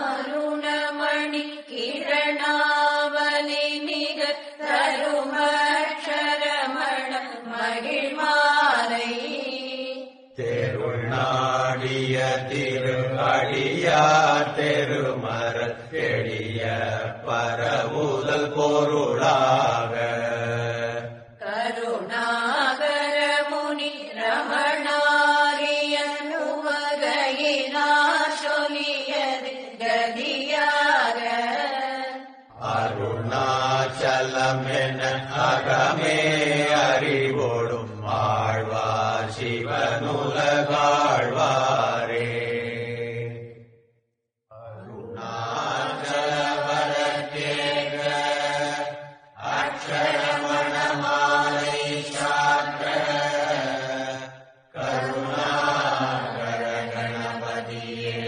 கருணாருணமணி கிரணாவலி நிக தருமரமண மகிழ்மாலை தெருநாடிய திருமடியா திரு அருணாச்சலமென அகமே அறிவோடும் ஆழ்வார் சிவனுலகாழ்வாரே அருணாச்சலவரத்தேக கருணாகர கணபதியே